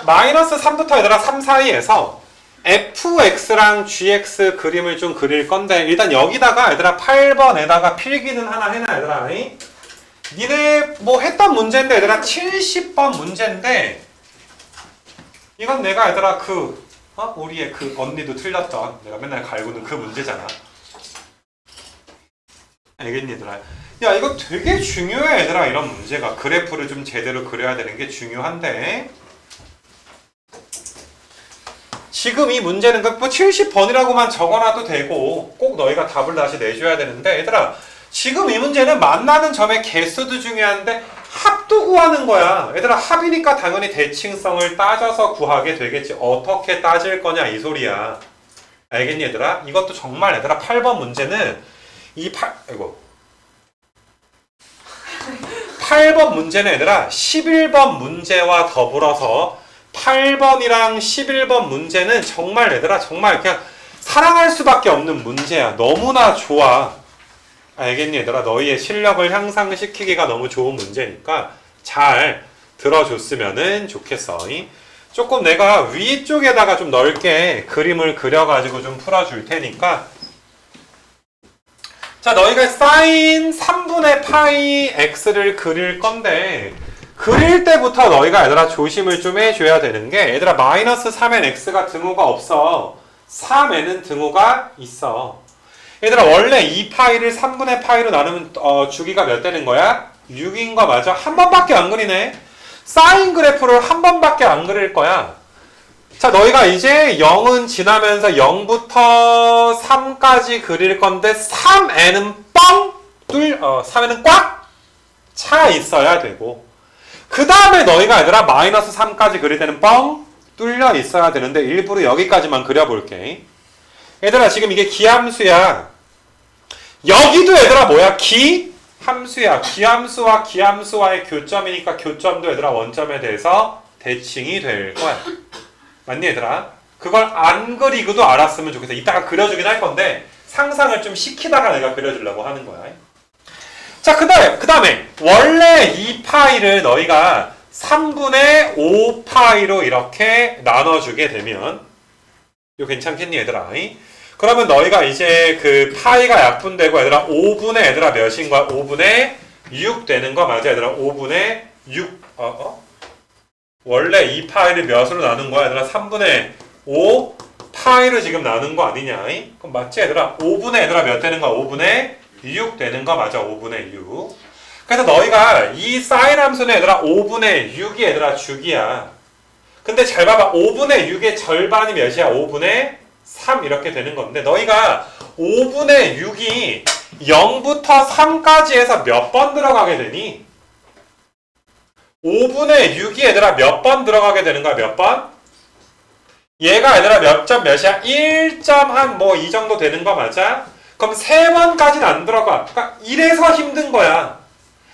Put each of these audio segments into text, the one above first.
자, 마이너스 3부터 얘들아 3 사이에서 fx랑 gx 그림을 좀 그릴 건데 일단 여기다가 얘들아 8번에다가 필기는 하나 해놔 얘들아 이? 니네 뭐 했던 문제인데 얘들아 70번 문제인데 이건 내가 얘들아 그 어? 우리의 그 언니도 틀렸던 내가 맨날 갈구는 그 문제잖아 알겠니 얘들아 야 이거 되게 중요해 얘들아 이런 문제가 그래프를 좀 제대로 그려야 되는 게 중요한데 지금 이 문제는 그뭐 70번이라고만 적어놔도 되고 꼭 너희가 답을 다시 내줘야 되는데 얘들아 지금 이 문제는 만나는 점의 개수도 중요한데 합도 구하는 거야. 얘들아 합이니까 당연히 대칭성을 따져서 구하게 되겠지. 어떻게 따질 거냐 이 소리야. 알겠니 얘들아? 이것도 정말 얘들아 8번 문제는 이 8, 아이고. 8번 문제는 얘들아 11번 문제와 더불어서 8번이랑 11번 문제는 정말 얘들아 정말 그냥 사랑할 수밖에 없는 문제야. 너무나 좋아. 알겠니 얘들아? 너희의 실력을 향상시키기가 너무 좋은 문제니까 잘 들어줬으면 좋겠어. 조금 내가 위쪽에다가 좀 넓게 그림을 그려가지고 좀 풀어줄 테니까 자 너희가 사인 3분의 파이 x를 그릴 건데 그릴 때부터 너희가 얘들아 조심을 좀 해줘야 되는 게 얘들아 마이너스 3엔 x가 등호가 없어 3에는 등호가 있어 얘들아 원래 이 파이를 3분의 파이로 나누면 어, 주기가 몇 되는 거야? 6인 거 맞아? 한 번밖에 안 그리네 사인 그래프를 한 번밖에 안 그릴 거야 자 너희가 이제 0은 지나면서 0부터 3까지 그릴 건데 3에는 뻥! 뚫, 어, 3에는 꽉! 차 있어야 되고 그 다음에 너희가 얘들아 마이너스 3까지 그릴 때는 뻥 뚫려 있어야 되는데 일부러 여기까지만 그려볼게. 얘들아 지금 이게 기함수야. 여기도 얘들아 뭐야? 기 함수야. 기함수와 기함수와의 교점이니까 교점도 얘들아 원점에 대해서 대칭이 될 거야. 맞니 얘들아? 그걸 안 그리고도 알았으면 좋겠어. 이따가 그려주긴 할 건데 상상을 좀 시키다가 내가 그려주려고 하는 거야. 자, 그 다음에, 그 다음에, 원래 이 파이를 너희가 3분의 5파이로 이렇게 나눠주게 되면, 이거 괜찮겠니, 얘들아? 이? 그러면 너희가 이제 그 파이가 약분되고, 얘들아, 5분의 얘들아 몇인 거야? 5분의 6 되는 거 맞아, 얘들아? 5분의 6, 어, 어? 원래 이 파이를 몇으로 나눈 거야, 얘들아? 3분의 5 파이를 지금 나눈 거 아니냐? 이? 그럼 맞지, 얘들아? 5분의 얘들아 몇 되는 거야? 5분의 6 되는 거 맞아 5분의 6 그래서 너희가 이 사인 함수는 얘들아 5분의 6이 얘들아 주기야 근데 잘 봐봐 5분의 6의 절반이 몇이야 5분의 3 이렇게 되는 건데 너희가 5분의 6이 0부터 3까지 해서 몇 번 들어가게 되니? 5분의 6이 얘들아 몇 번 들어가게 되는 거야 몇 번? 얘가 얘들아 몇 점 몇이야? 1점 한뭐이 정도 되는 거 맞아? 그럼 세 번까지는 안 들어가. 그러니까 이래서 힘든 거야.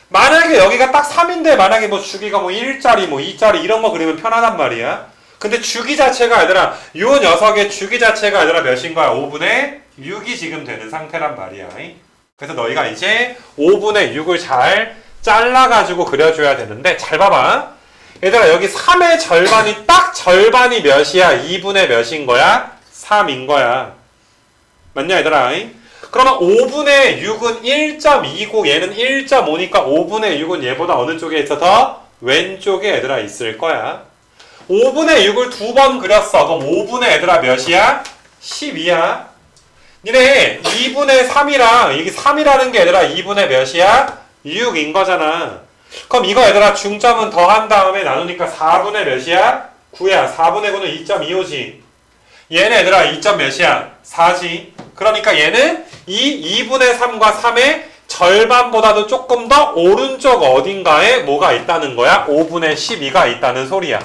만약에 여기가 딱 3인데 만약에 뭐 주기가 뭐 1짜리 뭐 2짜리 이런 거 그리면 편하단 말이야. 근데 주기 자체가 얘들아 요 녀석의 주기 자체가 얘들아 몇인 거야? 5분의 6이 지금 되는 상태란 말이야. 그래서 너희가 이제 5분의 6을 잘 잘라가지고 그려줘야 되는데 잘 봐봐. 얘들아 여기 3의 절반이 딱 절반이 몇이야? 2분의 몇인 거야? 3인 거야. 맞냐 얘들아? 그러면 5분의 6은 1.2고 얘는 1.5니까 5분의 6은 얘보다 어느 쪽에 있어서 왼쪽에 얘들아 있을 거야. 5분의 6을 두 번 그렸어. 그럼 5분의 얘들아 몇이야? 12야. 니네 2분의 3이랑 이게 3이라는 게 얘들아 2분의 몇이야? 6인 거잖아. 그럼 이거 얘들아 중점은 더한 다음에 나누니까 4분의 몇이야? 9야. 4분의 9는 2.25지. 얘는 얘들아 2점 몇이야? 4지. 그러니까 얘는 이 2분의 3과 3의 절반보다도 조금 더 오른쪽 어딘가에 뭐가 있다는 거야? 5분의 12가 있다는 소리야.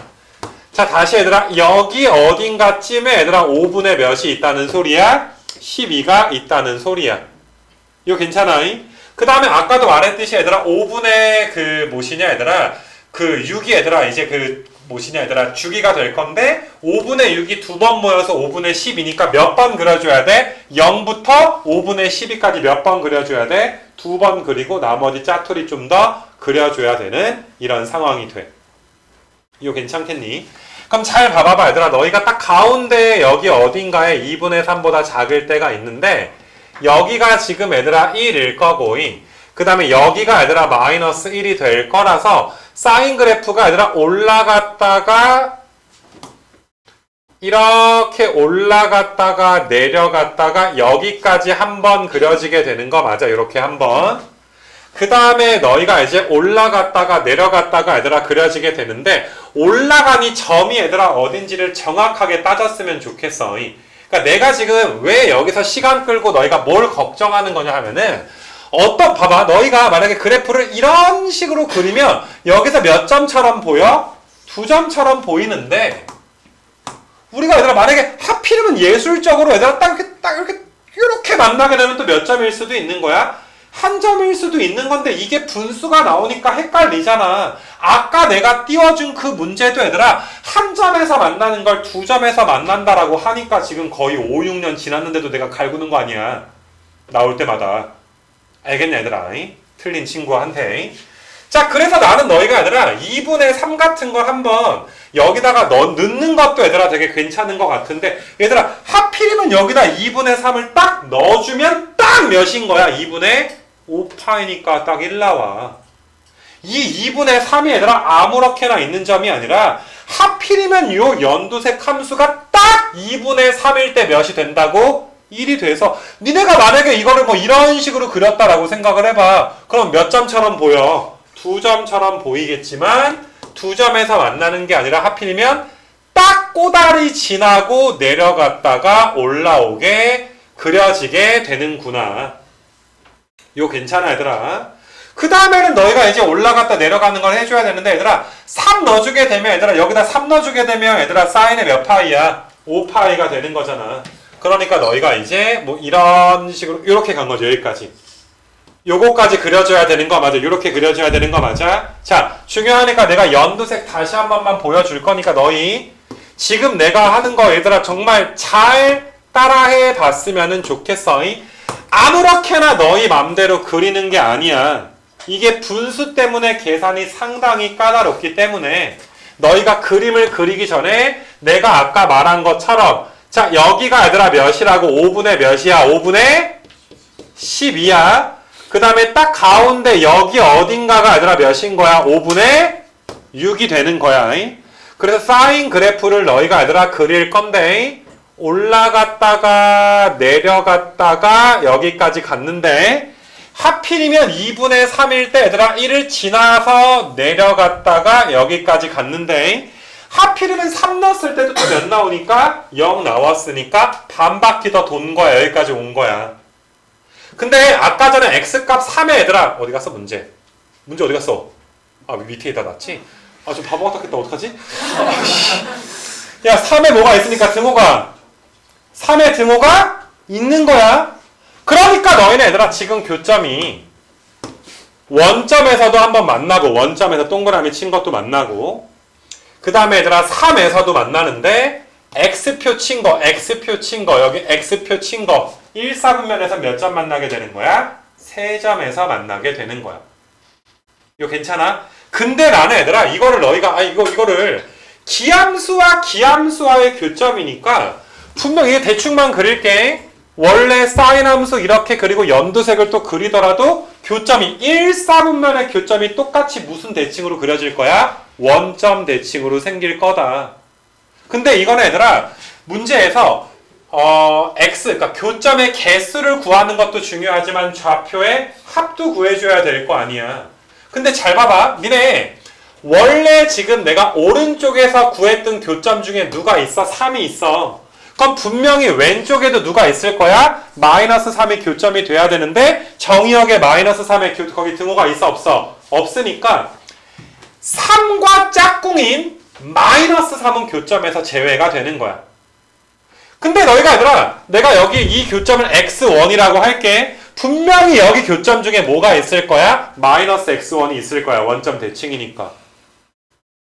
자, 다시 얘들아, 여기 어딘가쯤에 얘들아 5분의 몇이 있다는 소리야? 12가 있다는 소리야. 이거 괜찮아? 그 다음에 아까도 말했듯이 얘들아 5분의 그 뭐시냐 얘들아 그 6이 얘들아 이제 그 뭐시냐 얘들아 주기가 될 건데 5분의 6이 두 번 모여서 5분의 10이니까 몇 번 그려줘야 돼? 0부터 5분의 12까지 몇 번 그려줘야 돼? 두 번 그리고 나머지 짜투리 좀 더 그려줘야 되는 이런 상황이 돼. 이거 괜찮겠니? 그럼 잘 봐봐봐 얘들아 너희가 딱 가운데 여기 어딘가에 2분의 3보다 작을 때가 있는데 여기가 지금 얘들아 1일 거고 그 다음에 여기가 얘들아 마이너스 1이 될 거라서 사인 그래프가 얘들아 올라갔다가 이렇게 올라갔다가 내려갔다가 여기까지 한번 그려지게 되는 거 맞아 이렇게 한번 그 다음에 너희가 이제 올라갔다가 내려갔다가 얘들아 그려지게 되는데 올라간 이 점이 얘들아 어딘지를 정확하게 따졌으면 좋겠어. 그러니까 내가 지금 왜 여기서 시간 끌고 너희가 뭘 걱정하는 거냐 하면은 어떤 봐봐 너희가 만약에 그래프를 이런 식으로 그리면 여기서 몇 점처럼 보여? 두 점처럼 보이는데 우리가 얘들아 만약에 하필이면 예술적으로 얘들아 딱 이렇게 딱 이렇게 이렇게 만나게 되면 또 몇 점일 수도 있는 거야? 한 점일 수도 있는 건데 이게 분수가 나오니까 헷갈리잖아. 아까 내가 띄워준 그 문제도 얘들아 한 점에서 만나는 걸 두 점에서 만난다라고 하니까 지금 거의 5, 6년 지났는데도 내가 갈구는 거 아니야. 나올 때마다. 알겠냐 얘들아? 이? 틀린 친구한테. 자 그래서 나는 너희가 얘들아 2분의 3 같은 걸 한번 여기다가 넣, 넣는 것도 얘들아 되게 괜찮은 것 같은데 얘들아 하필이면 여기다 2분의 3을 딱 넣어주면 딱 몇인 거야 2분의 5파이니까 딱 1 나와 이 2분의 3이 얘들아 아무렇게나 있는 점이 아니라 하필이면 요 연두색 함수가 딱 2분의 3일 때 몇이 된다고? 1이 돼서 니네가 만약에 이거를 뭐 이런 식으로 그렸다라고 생각을 해봐 그럼 몇 점처럼 보여? 두 점처럼 보이겠지만 두 점에서 만나는 게 아니라 하필이면 딱 꼬다리 지나고 내려갔다가 올라오게 그려지게 되는구나. 이거 괜찮아 얘들아. 그 다음에는 너희가 이제 올라갔다 내려가는 걸 해줘야 되는데 얘들아 3 넣어주게 되면 얘들아 여기다 3 넣어주게 되면 얘들아 사인의 몇 파이야? 5파이가 되는 거잖아. 그러니까 너희가 이제 뭐 이런 식으로 이렇게 간 거죠 여기까지. 요거까지 그려줘야 되는 거 맞아. 이렇게 그려줘야 되는 거 맞아. 자, 중요하니까 내가 연두색 다시 한 번만 보여줄 거니까 너희 지금 내가 하는 거 얘들아 정말 잘 따라해 봤으면 좋겠어. 아무렇게나 너희 맘대로 그리는 게 아니야. 이게 분수 때문에 계산이 상당히 까다롭기 때문에 너희가 그림을 그리기 전에 내가 아까 말한 것처럼 자, 여기가 얘들아 몇이라고 5분의 몇이야? 5분의 12야. 그 다음에 딱 가운데 여기 어딘가가 얘들아 몇인 거야? 5분의 6이 되는 거야. 그래서 사인 그래프를 너희가 얘들아 그릴 건데 올라갔다가 내려갔다가 여기까지 갔는데 하필이면 2분의 3일 때 얘들아 1을 지나서 내려갔다가 여기까지 갔는데 하필이면 3 넣었을 때도 또 몇 나오니까 0 나왔으니까 반 바퀴 더 돈 거야. 여기까지 온 거야. 근데 아까 전에 x값 3에 얘들아 어디 갔어 문제? 문제 어디 갔어? 아 밑에다 놨지? 아 좀 바보 같겠다 어떡하지? 야 3에 뭐가 있으니까 등호가 3에 등호가 있는 거야 그러니까 너희는 얘들아 지금 교점이 원점에서도 한번 만나고 원점에서 동그라미 친 것도 만나고 그 다음에 얘들아 3에서도 만나는데 x표 친 거, x표 친 거, 여기 x표 친 거 1, 4분면에서 몇 점 만나게 되는 거야? 3점에서 만나게 되는 거야. 이거 괜찮아? 근데 나는 얘들아 이거를 너희가 아 이거 이거를 기함수와 기함수와의 교점이니까 분명 히 대충만 그릴게. 원래 사인 함수 이렇게 그리고 연두색을 또 그리더라도 교점이 1, 4분면의 교점이 똑같이 무슨 대칭으로 그려질 거야? 원점 대칭으로 생길 거다. 근데 이거는 얘들아 문제에서 어, x 그러니까 교점의 개수를 구하는 것도 중요하지만 좌표의 합도 구해줘야 될 거 아니야. 근데 잘 봐봐, 니네 원래 지금 내가 오른쪽에서 구했던 교점 중에 누가 있어? 3이 있어. 그럼 분명히 왼쪽에도 누가 있을 거야? 마이너스 3이 교점이 돼야 되는데 정의역에 마이너스 3의 교, 거기 등호가 있어 없어? 없으니까 3과 짝꿍인 마이너스 3은 교점에서 제외가 되는 거야. 근데 너희가 얘들아 내가 여기 이 교점을 x1이라고 할게 분명히 여기 교점 중에 뭐가 있을 거야? 마이너스 x1이 있을 거야 원점 대칭이니까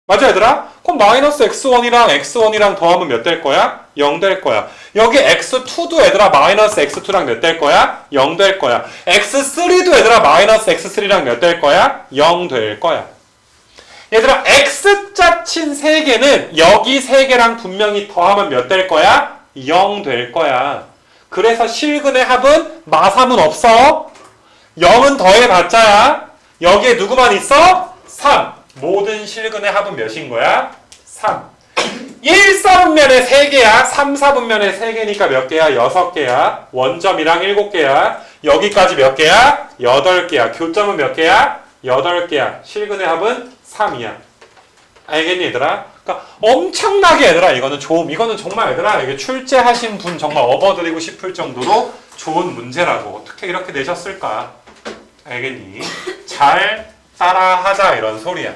맞아 얘들아? 그럼 마이너스 x1이랑 x1이랑 더하면 몇 될 거야? 0 될 거야 여기 x2도 얘들아 마이너스 x2랑 몇 될 거야? 0 될 거야 x3도 얘들아 마이너스 x3랑 몇 될 거야? 0 될 거야 얘들아 X자 친 3개는 여기 3개랑 분명히 더하면 몇 될 거야? 0 될 거야. 그래서 실근의 합은 마삼은 없어. 0은 더해봤자야. 여기에 누구만 있어? 3. 모든 실근의 합은 몇인 거야? 3. 1, 4분면에 3개야. 3, 4분면에 3개니까 몇 개야? 6개야. 원점이랑 7개야. 여기까지 몇 개야? 8개야. 교점은 몇 개야? 8개야. 실근의 합은 3이야. 알겠니 얘들아? 그러니까 엄청나게 얘들아 이거는 좋음. 이거는 정말 얘들아 이게 출제하신 분 정말 업어드리고 싶을 정도로 좋은 문제라고. 어떻게 이렇게 내셨을까? 알겠니? 잘 따라하자 이런 소리야.